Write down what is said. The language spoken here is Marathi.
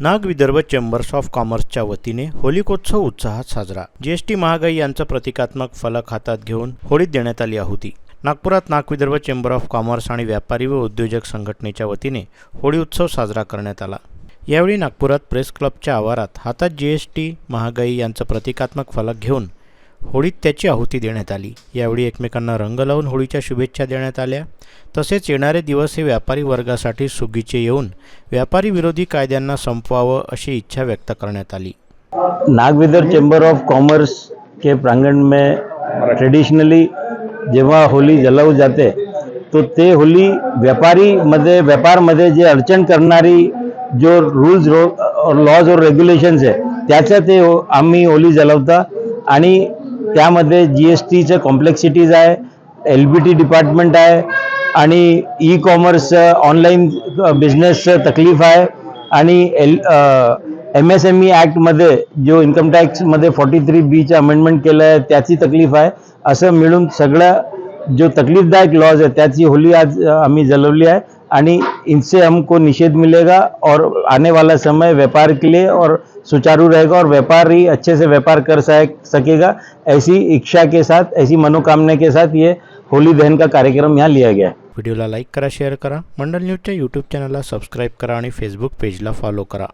नागविदर्भ चेंबर्स ऑफ कॉमर्सच्या वतीने होलिकोत्सव उत्साहात साजरा. जीएसटी महागाई यांचं प्रतिकात्मक फलक हातात घेऊन होळीत देण्यात आली आहुती. नागपुरात नागविदर्भ चेंबर ऑफ कॉमर्स आणि व्यापारी व उद्योजक संघटनेच्या वतीने होळी उत्सव साजरा करण्यात आला. यावेळी नागपुरात प्रेस क्लबच्या आवारात हातात जीएसटी महागाई यांचं प्रतिकात्मक फलक घेऊन होळीत त्याची आहुती देण्यात आली. यावेळी एकमेकांना रंग लावून होळीच्या शुभेच्छा देण्यात आल्या. तसेच येणारे दिवस हे व्यापारी वर्गासाठी सुगीचे येऊन व्यापारी विरोधी कायद्यांना संपवावं अशी इच्छा व्यक्त करण्यात आली. नागविदर चेंबर ऑफ कॉमर्स के प्रांगण में ट्रेडिशनली जेव्हा होली जलवू जाते तो ते होली व्यापारीमध्ये व्यापारमध्ये जे अडचण करणारी जो रूल्स रो लॉज और रेग्युलेशन्स आहे त्याचं ते हो- आम्ही होली जलवता आणि त्यामध्ये जी एस टीचं कॉम्प्लेक्सिटीज आहे एल बी टी डिपार्टमेंट आहे आणि ई कॉमर्स ऑनलाईन बिझनेसचं तकलीफ आहे आणि L M S M E ॲक्टमध्ये जो इन्कम टॅक्समध्ये फॉर्टी थ्री बीचं अमेंडमेंट केलं आहे त्याची तकलीफ आहे. असं मिळून सगळं जो तकलीफदायक लॉज आहे त्याची होली आज आम्ही जलवली आहे. आणि इनसे हमको निषेध मिलेगा और आने वाला समय व्यापार के लिए और सुचारू रहेगा और व्यापार ही अच्छे से व्यापार कर सकेगा। ऐसी इच्छा के साथ ऐसी मनोकामना के साथ ये होली दहन का कार्यक्रम यहाँ लिया गया है। व्हिडिओला लाईक करा शेअर करा। मंडल न्यूजच्या यूट्यूब चॅनलला सबस्क्राईब करा आणि फेसबुक पेजला फॉलो करा।